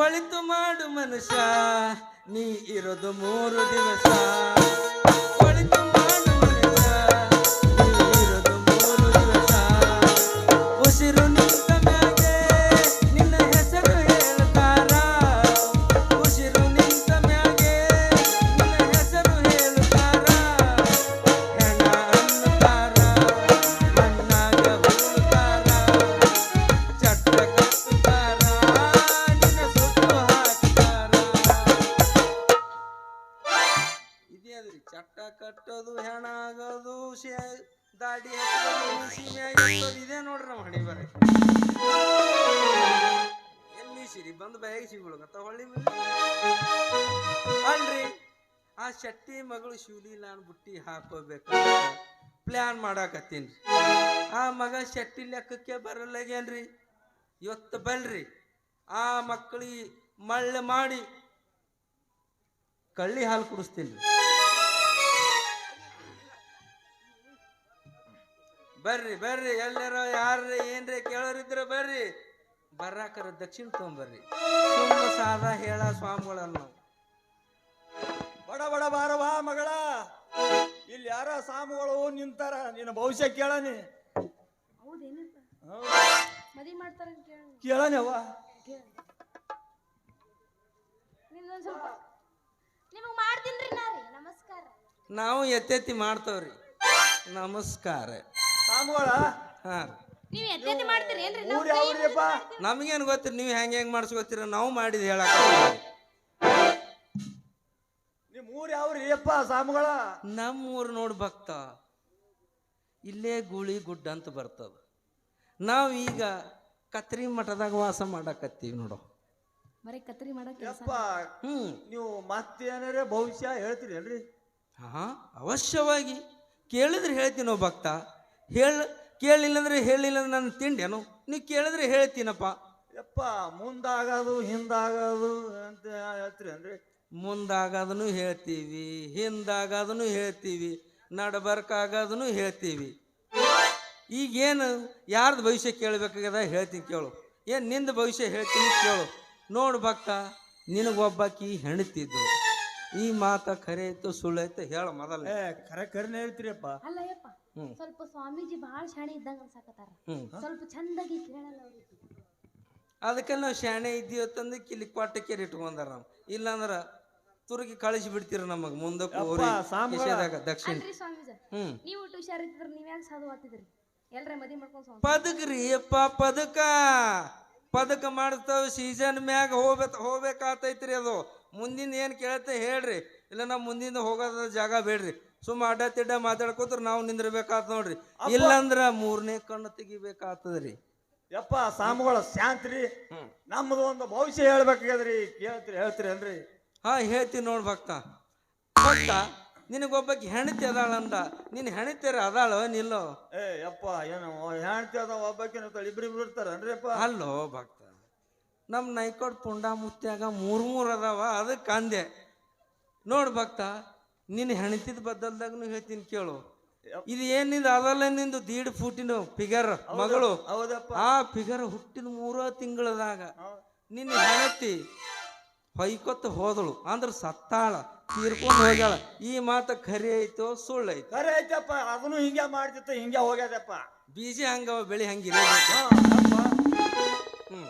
ಒಳಿತು ಮಾಡು ಮನುಷ್ಯ ನೀ ಇರೋದು ಮೂರು ದಿವಸ. ಕಟ್ಟೋದು ಹೆಣ ಆಗೋದು ಶೇ, ದಾಡಿ ಇದೇ ನೋಡ್ರಿ ನಮ್ಮ ಹಣಿ ಬರ. ಎಲ್ಲಿ ಸಿರಿ? ಬಂದು ಬಯಾಗಿ ಸಿಗುಳಗತ್ತ ಹೊಳ್ಳಿ ಅಲ್ರಿ, ಆ ಶೆಟ್ಟಿ ಮಗಳು ಶಿವಲೀಲಾನ್ ಬುಟ್ಟಿ ಹಾಕೋಬೇಕು. ಪ್ಲ್ಯಾನ್ ಮಾಡಾಕತ್ತೀನಿ. ಆ ಮಗ ಶೆಟ್ಟಿ ಲೆಕ್ಕಕ್ಕೆ ಬರಲ್ಲಾಗೇನ್ರಿ? ಇವತ್ತು ಬಲ್ರಿ, ಆ ಮಕ್ಕಳಿಗೆ ಮಳ್ಳ ಮಾಡಿ ಕಳ್ಳಿ ಹಾಲು ಕುಡಿಸ್ತೀನಿ. ಬರ್ರಿ ಬರ್ರಿ ಎಲ್ಲರ ಯಾರ್ರಿ ಏನ್ರಿ ಕೇಳೋರಿದ್ರ ಬರ್ರಿ. ಬರ್ರಾಕರ ದಕ್ಷಿಣ ತೊಗೊಂಬರ್ರಿ. ಸುಮ್ಮನೆ ಸಾದ ಹೇಳ ಸ್ವಾಮಿಗಳನ್ನ ನಾವು. ಬಡ ಬಡ ಬಾರವಾ ಮಗಳ. ಇಲ್ಲಿ ಯಾರ ಸ್ವಾಮಿಗಳು ನಿಂತಾರ? ನಿನ್ನ ಭವಿಷ್ಯ ಕೇಳನಿ. ಕೇಳನಿ ಮದುವೆ ಮಾಡ್ತಾರ ಕೇಳಿ. ಕೇಳನವ್ವ ನಿಮ್ದೊಂದ್ ಸ್ವಲ್ಪ ನಿಮಗ್ ಮಾಡ್ತೀನ್ರಿ ನಾ ರೀ ನಮಸ್ಕಾರ. ನಾವು ಎತ್ತೆತ್ತಿ ಮಾಡ್ತೇವ್ರಿ. ನಮಸ್ಕಾರ. ಸಾಮುಗಳ ಹಾ. ನೀವ್ ಎತ್ತೆತ್ತಿ ಮಾಡ್ತೀರಿ ಏನ್ರಿ? ಊರ್ ಯಾವ್ರಿಯಪ್ಪ ನಮಗೇನು ಗೊತ್ತಿರಿ ನೀವು ಹೆಂಗೆ ಹೆಂಗೆ ಮಾಡಿಸ್ಕೊತೀರ ನಾವು ಮಾಡಿದ್ ಹೇಳಕ್ ನಿಮ್ ಊರ್ ಯಾವ್ರಿ? ಅಪ್ಪ ಸಾಮುಗಳ ನಮ್ಮೂರು ನೋಡಿ ಭಕ್ತ ಇಲ್ಲೇ ಗೂಳಿ ಗುಡ್ಡ ಅಂತ ಬರ್ತದ. ನಾವು ಈಗ ಕತ್ರಿ ಮಠದಾಗ ವಾಸ ಮಾಡಕತ್ತೀವಿ ನೋಡು. ಬರೀ ಕತ್ರಿ ಮಾಡಕ್ ಕೆಲಸ ಯಪ್ಪ ಹ್ಞೂ ನೀವು ಮತ್ತೇನಾರ ಭವಿಷ್ಯ ಹೇಳ್ತೀರಿ ಅಲ್ರಿ ಹಾ ಅವಶ್ಯವಾಗಿ ಕೇಳಿದ್ರೆ ಹೇಳ್ತೀನೋ ಭಕ್ತ. ಹೇಳ ಕೇಳಿಲ್ಲಂದ್ರೆ ಹೇಳಿಲ್ಲ ನನ್ನ ನಾನು ತಿಂಡೇನು ನೀವು ಕೇಳಿದ್ರೆ ಹೇಳ್ತೀನಪ್ಪ. ಯಪ್ಪ ಮುಂದಾಗೋದು ಹಿಂದಾಗೋದು ಅಂತ ಹೇಳ್ತೀರಿ ಅಂದ್ರೆ? ಮುಂದಾಗೋದನ್ನು ಹೇಳ್ತೀವಿ ಹಿಂದಾಗೋದನ್ನು ಹೇಳ್ತೀವಿ ನಡಬರ್ಕಾಗೋದನ್ನು ಹೇಳ್ತೀವಿ. ಈಗೇನು ಯಾರ್ದು ಭವಿಷ್ಯ ಕೇಳಬೇಕಾಗ್ಯದ ಹೇಳ್ತೀನಿ ಕೇಳು. ಏನು ನಿಂದ ಭವಿಷ್ಯ ಹೇಳ್ತೀನಿ ಕೇಳು. ನೋಡು ಭಕ್ತ ನಿನಗೊಬ್ಬಾಕಿ ಹೆಣ್ತಿದ್ದು. ಈ ಮಾತ ಖರೆ ಐತು ಸುಳ್ಳು ಐತೆ ಹೇಳ ಮೊದಲ ಖರೆ ಖರೇನೆ ಕರೆನೇ ಹೇಳ್ತೀರಿಯಪ್ಪ. ಸ್ವಲ್ಪ ಸ್ವಾಮೀಜಿ ಬಹಳ ಶಾಣೆ ಇದ್ದಂಗ ಅನ್ಸಾಕತ್ತಾರ. ಹ್ಞೂ ಸ್ವಲ್ಪ ಚಂದಾಗಿ ಕೇಳಲ್ಲ ಅವ್ರಿಗೆ ಅದಕ್ಕೆ ನಾವು ಶಾಣೆ ಇದ್ದೀವಿ ತಂದು ಕಿಲಿ ಪಾಟಕ್ಕೆ ಇಟ್ಕೊಂಡಾರ ನಾವು? ಇಲ್ಲಾಂದ್ರ ತುರುಗಿ ಕಳಿಸಿ ಬಿಡ್ತೀರ ನಮಗೆ ಮುಂದಕ್ಕೆ ಕೋರಿ ದಕ್ಷಿಣ. ಅಲ್ರಿ ಸ್ವಾಮೀಜ. ನೀವು ಒಟ್ಟು ಹುಷಾರಿದ್ರ ನೀವ್ ಯಾಕೆ ಸಾಧು ಆತಿದ್ರಿ ಎಲ್ರ ಮದಿ ಮಾಡ್ಕೊಂಡ್ ಪದಕ್ರಿ ಅಪ್ಪ ಪದಕ. ಪದಕ ಮಾಡ್ತಾವ ಸೀಸನ್ ಮ್ಯಾಗ ಹೋಗ್ಬೇಕು ಹೋಗ್ಬೇಕಾತೈತ್ರಿ ಅದು. ಮುಂದಿನ ಏನು ಕೇಳತ್ತೆ ಹೇಳ್ರಿ. ಇಲ್ಲ ನಾ ಮುಂದಿಂದ ಹೋಗೋದ ಜಾಗ ಬೇಡ್ರಿ. ಸುಮ್ಮ ಅಡ್ಡ ತಿಡ್ಡ ಮಾತಾಡ್ಕೋತ್ರ ನಾವು ನಿಂದಿರ್ಬೇಕಾತ್ ನೋಡ್ರಿ. ಇಲ್ಲಂದ್ರ ಮೂರನೇ ಕಣ್ಣು ತೆಗಿಬೇಕಾಗ್ತದ್ರಿ ಯಪ್ಪ ಸಾಮುಗಳ ಶಾಂತ್ರಿ. ನಮ್ದು ನಮ್ಮದು ಒಂದು ಭವಿಷ್ಯ ಹೇಳ್ಬೇಕಾಗ್ಯದ್ರಿ. ಕೇಳ್ತೀರಿ ಹೇಳ್ತೀರಿ ಅನ್ರಿ ಹಾ ಹೇಳ್ತೀನಿ ನೋಡ್ ಭಕ್ತ. ಭಕ್ತ ನಿನಗೊಬ್ಬಕ್ಕೆ ಹೆಣತಿ ಅದಾಳಂದ ನಿನ್ನ ಹೆಣತಿರ ಅದಾಳ ನಿಲ್ಲೋ? ಏ ಯಪ್ಪ ಏನು ಹೆಣತಿ ಅದ ಒಬ್ಬಾಕಿನ ಇಬ್ರಿಬ್ರು ಇರ್ತಾರನ್ರಿ ಅಪ್ಪ ಅಲ್ಲೋ ಭಕ್ತ ನಮ್ಮ ನೈಕೋಟ್ ಪುಂಡ ಮುತ್ಯಾಗ ಮೂರು ಮೂರು ಅದಾವ ಅದಕ್ಕೆ ಅಂದೆ. ನೋಡ್ ಭಕ್ತ ನಿನ್ನ ಹೆಣತಿದ ಬದಲ್ದಾಗನು ಹೇಳ್ತೀನಿ ಕೇಳು. ಇದು ಏನ್ನಿಂದ ಅದಲ್ಲ ನಿಂದು ದೀಡ್ ಫೂಟಿನ ಫಿಗರ್ ಮಗಳು. ಹೌದಪ್ಪ. ಆ ಫಿಗರ್ ಹುಟ್ಟಿದ ಮೂರ ತಿಂಗಳದಾಗ ನಿನ್ನ ಹೆಣತಿ ಹೊಯ್ಕೊತ್ತ ಹೋದಳು. ಅಂದ್ರೆ ಸತ್ತಾಳ ತೀರ್ಕೊಂಡು ಹೋಗ್ಯಾಳ. ಈ ಮಾತ ಖರಿ ಐತೋ ಸುಳ್ಳು ಐತೆ? ಖರೆ ಐತಪ್ಪ ಅದನ್ನು ಹಿಂಗೆ ಮಾಡ್ತಿತ್ತು ಹಿಂಗೆ ಹೋಗ್ಯದಪ್ಪ. ಬೀಜ ಹಂಗವ ಬೆಳಿ ಹಂಗಿಲ್ಲ ಹ್ಞೂ ಹ್ಮ್.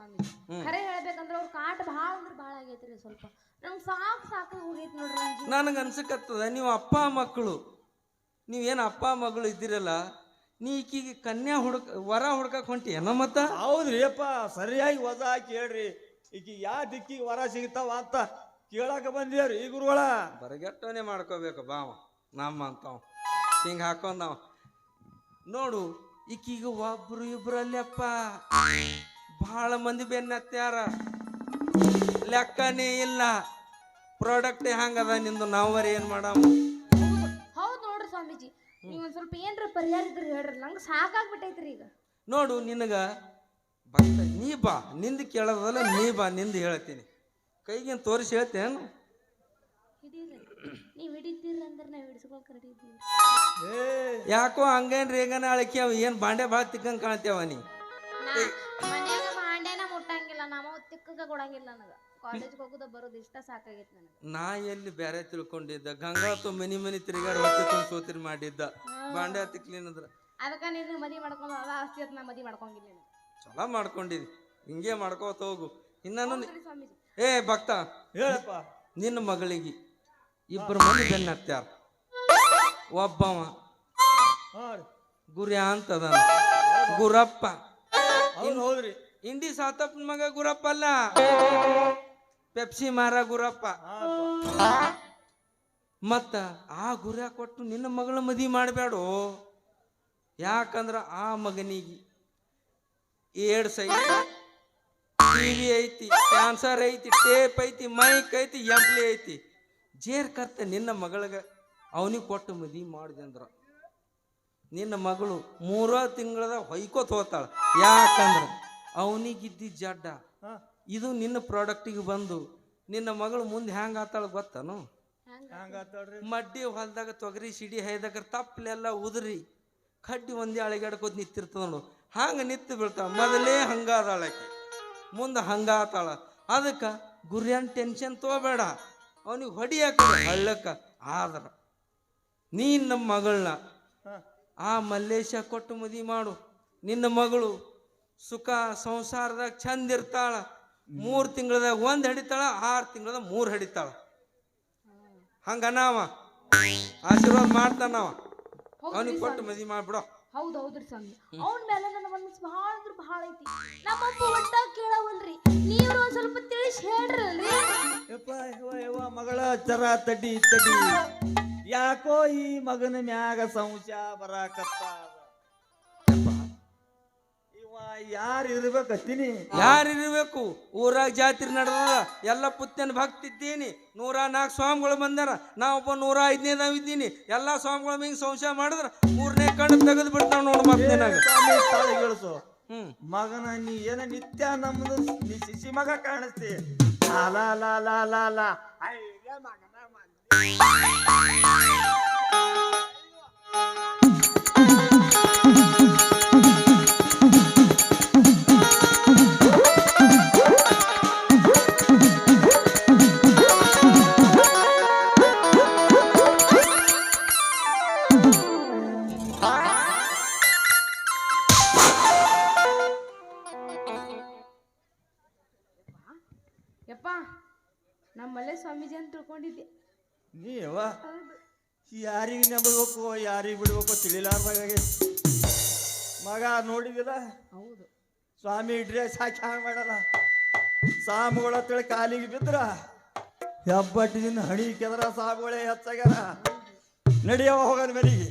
ಸ್ವಾಮೀಜಿ ಖರೆ ಹೇಳ್ಬೇಕಂದ್ರ ಅವ್ರ ಕಾಟ ಭಾಳ ಅಂದ್ರ ಭಾಳ ಆಗೈತ್ರಿ ಸ್ವಲ್ಪ. ನಂಗೆ ಸಾಕು ಸಾಕು ಹೋಗೈತಿ ನೋಡ್ರಿ ಜೀವ. ನನಗೆ ಅನ್ಸಕತ್ತದ ನೀವು ಅಪ್ಪ ಮಕ್ಕಳು ನೀವೇನು ಅಪ್ಪ ಮಗಳು ಇದ್ದೀರಲ್ಲ ನೀ ಈಕಿಗೆ ಕನ್ಯಾ ಹುಡುಕ ವರ ಹುಡ್ಕಕ್ ಹೊಂಟಿ ಏನೋ ಮತ್ತ? ಹೌದ್ರಿ ಅಪ್ಪ ಸರಿಯಾಗಿ ವಜಾ ಹಾಕಿ ಹೇಳ್ರಿ. ಈಗ ಯಾವ ದಿಕ್ಕಿಗೆ ವರ ಸಿಗ್ತಾವ ಅಂತ ಕೇಳಾಕ ಬಂದಿಯರು ಈ ಗುರುಗಳ? ಬರಗೆಟ್ಟನೆ ಮಾಡ್ಕೋಬೇಕು ಬಾವ ನಮ್ಮ ಅಂತಾವ್. ಹಿಂಗೆ ಹಾಕೊಂಡವ. ನೋಡು ಈಕೀಗ ಒಬ್ರು ಇಬ್ರಲ್ಲಪ್ಪ. ಭಾಳ ಮಂದಿ ಬೆನ್ನತ್ತಾರ ಲೆಕ್ಕನೇ ಇಲ್ಲ. ಪ್ರಾಡಕ್ಟ್ ಹೆಂಗದ ನಿಂದು? ನಾವರಿ ಏನು ಮಾಡಾಮ? ಹೌದು ನೋಡ್ರಿ ಸ್ವಾಮೀಜಿ ನೀವು ಒಂದ್ ಸ್ವಲ್ಪ ಏನ್ರ ಪರಿಹಾರ ಇದ್ರೆ ಹೇಳ್ರಿ. ನಂಗೆ ಸಾಕಾಗ್ಬಿಟ್ಟೈತ್ರಿ ಈಗ. ನೋಡು ನಿನಗ ಭಕ್ತ ನೀ ಬಾ. ನಿಂದು ಕೇಳೋದಲ್ಲ ನೀ ಬಾ. ನಿಂದು ಹೇಳ್ತೀನಿ. ಕೈಗೇನು ತೋರಿಸಿ ಹೇಳ್ತೇನು? ಹಿಡೀರಿ. ನೀವ್ ಹಿಡಿತೀರಿ ಅಂದ್ರೆ ನಾವ್ ಹಿಡಿಸ್ಕೊಳಕ್ ರೆಡಿ ಇದ್ದೀವಿ. ಏ ಯಾಕೋ ಹಂಗೇನ್ರಿ ಅಳಕಿ ಅವ? ಏನು ಬಾಂಡೆ ಭಾಳ ತಿಕ್ಕಂಗೆ ಕಾಣ್ತೇವ ನೀ? ನಾ ಕೊಡಂಗಿಲ್ಲ ನನಗ. ಕಾಲೇಜ್ಗೆ ಹೋಗೋದ ಬರೋದು ಇಷ್ಟ ಸಾಕಾಗೈತಿ ನನಗೆ. ನಾ ಎಲ್ಲಿ ಬೇರೆ ತಿಳ್ಕೊಂಡಿದ್ದ? ಗಂಗಾತು ಮನಿ ಮನಿ ತಿರುಗಾಡಿ ಹೊಟ್ಟೆ ತುಂಬ ಸೋತಿರಿ ಮಾಡಿದ್ದ. ಬಾಂಡೆ ತಿಕ್ಲಿನದ್ರ ಅದಕ್ಕ ನೀನು ಮದಿ ಮಾಡ್ಕೊಂಡು ಅದ ಆಸ್ತಿ ಅಂತ ನಾ ಮದಿ ಮಾಡ್ಕೊಂಗಿಲ್ಲ ನಾನು. ಚಲೋ ಮಾಡ್ಕೊಂಡಿದಿ. ಹಿಂಗೆ ಮಾಡ್ಕೋತ ಹೋಗು. ಇನ್ನೂ ಸ್ವಾಮೀಜಿ. ಏ ಭಕ್ತ ಹೇಳಪ್ಪ. ನಿನ್ನ ಮಗಳಿಗೆ ಇಬ್ಬರು ಮಂದಿ ಬೆನ್ನ ಹತ್ಯಾರ ಒಬ್ಬವ ಹಾ ರೀ. ಗುರ್ಯ ಅಂತದ ಗುರಪ್ಪ. ಅವ್ನು ಹೌದ್ರಿ. ಇಂಡಿ ಸಾತಪ್ಪನ ಮಗ ಗುರಪ್ಪ ಅಲ್ಲ? ಪೆಪ್ಸಿ ಮಾರ ಗುರಪ್ಪ. ಮತ್ತ ಆ ಗುರ ಕೊಟ್ಟು ನಿನ್ನ ಮಗಳ ಮದಿ ಮಾಡಬೇಡು ಯಾಕಂದ್ರ ಆ ಮಗನಿಗೆ ಏಡ್ಸ್ ಐತಿ ಟಿವಿ ಐತಿ, ಕ್ಯಾನ್ಸರ್ ಐತಿ, ಟೇಪ್ ಐತಿ, ಮೈಕ್ ಐತಿ, ಎಂಪ್ಲಿ ಐತಿ. ಜೇರ್ ಕರ್ತ ನಿನ್ನ ಮಗಳಿಗೆ ಅವನಿಗೆ ಕೊಟ್ಟು ಮದಿ ಮಾಡಿದಂದ್ರ. ನಿನ್ನ ಮಗಳು ಮೂರ ತಿಂಗಳದ ಹೊಯ್ಕೋತ ಹೋತಾಳ ಯಾಕಂದ್ರ ಅವನಿಗಿದ್ದಿ ಜಡ್ಡ. ಇದು ನಿನ್ನ ಪ್ರಾಡಕ್ಟಿಗೆ ಬಂದು ನಿನ್ನ ಮಗಳು ಮುಂದೆ ಹ್ಯಾಂಗ ಆತಾಳ ಗೊತ್ತನು? ಮಡ್ಡಿ ಹೊಲದಾಗ ತೊಗರಿ ಸಿಡಿ ಹೈದಾಗ ತಪ್ಪಲೆಲ್ಲ ಉದುರಿ ಕಡ್ಡಿ ಒಂದೇ ಅಳಗಾಡ್ಕೋದ್ ನಿಂತಿರ್ತದ ನೋಡು. ಹಂಗೆ ನಿತ್ತು ಬೀಳ್ತಾಳ? ಮೊದಲೇ ಹಂಗಾದಾಳ ಮುಂದೆ ಹಂಗಾತಾಳ ಅದಕ್ಕೆ ಗುರಿಯನ್ ಟೆನ್ಷನ್ ತಗೋಬೇಡ. ಅವನಿಗೆ ಹೊಡಿಯಾಕ ಹಳ್ಳಕ್ಕ. ಆದ್ರ ನೀನ್ ನಮ್ಮ ಮಗಳನ್ನ ಆ ಮಲ್ಲೇಶ ಕೊಟ್ಟು ಮದಿ ಮಾಡು. ನಿನ್ನ ಮಗಳು ಸುಖ ಸಂಸಾರದಾಗ ಚಂದ ಇರ್ತಾಳ. ಮೂರು ತಿಂಗಳದಾಗ ಒಂದ್ ಹಡಿತಾಳ ಆರು ತಿಂಗಳದಾಗ ಮೂರು ಹಡಿತಾಳ. ಹಂಗನಾವ ಆಶೀರ್ವಾದ ಮಾಡ್ತಾನವ ಅವನಿಗೆ ಕೊಟ್ಟು ಮದಿ ಮಾಡ್ಬಿಡೋ. ಹೌದ್ ಹೌದ್ರಿ ಸ್ವಾಮಿ. ಅವನ ಮೇಲೆ ನನ್ನ ಮನಸ್ಸು ಬಹಳ ಅಂದ್ರೆ ಬಹಳ ಐತಿ. ನಮ್ಮಪ್ಪ ಒಟ್ಟ ಕೇಳವಲ್ರಿ. ನೀವು ಒಂದ್ ಸ್ವಲ್ಪ ತಿಳಿಸಿ ಹೇಳ್ರಲ್ರಿ. ಯಪ್ಪ ಯವ್ವ ಯವ್ವ ಮಗಳ ಚರ ತಡಿ ತಡಿ. ಯಾಕೋ ಈ ಮಗನ ಮ್ಯಾಗ ಸಂಶಯ ಬರಾಕತ್ತ ಯಾರು ಇರ್ಬೇಕತ್ತೀನಿ ಯಾರಿರ್ಬೇಕು? ಊರಾಗ ಜಾತ್ರೆ ನಡೆದ ಎಲ್ಲ ಪುತ್ತನ ಭಕ್ತಿದ್ದೀನಿ ನೂರ ನಾಲ್ಕು ಸ್ವಾಮಿಗಳು ಬಂದಾರ. ನಾವೊಬ್ಬ ನೂರ ಐದನೇ ನಾವ್ ಇದ್ದೀನಿ. ಎಲ್ಲ ಸ್ವಾಮಿಗಳ ಹಿಂಗೆ ಸಂಶಯ ಮಾಡಿದ್ರ ಮೂರನೇ ಕಣ್ಣು ತೆಗೆದು ಬಿಡ್ತಾವ ನೋಡ್ ಮತ್ತೆ ಹ್ಮ್. ಮಗನ ನೀ ಏನ ನಿತ್ಯ ನಮ್ದು ನೀ ಶಿಶಿ ಮಗ ಕಾಣಿಸ್ತಿ. ಲಾ ಲಾ ಲಾ ಮಗನ ನಮ್ಮಲ್ಲೇ ಸ್ವಾಮೀಜಿ ಅಂತ ತಿಳ್ಕೊಂಡಿದ್ದೆ. ನೀವ ಯಾರಿಗೆ ನಂಬಬೇಕು ಯಾರಿಗೆ ಬಿಡ್ಬೇಕು ತಿಳಿಲಾರ್ದಾಗ ಮಗ ನೋಡಿದಿಲ್ಲ ಹೌದು. ಸ್ವಾಮಿ ಡ್ರೆಸ್ ಹಾಕಿ ಹಾಂಗ ಮಾಡಲ್ಲ. ಸಾಮುಗಳ ತಿಳಿ ಕಾಲಿಗೆ ಬಿದ್ರ ಹೆಬ್ಬಟ್ಟಿನ ಹಣಿ ಕೆದ್ರ ಸಾಮುಗಳೇ ಹೆಚ್ಚಾಗ್ಯಾರ. ನಡಿಯವ ಹೋಗನ್ ಮನೆಗೆ.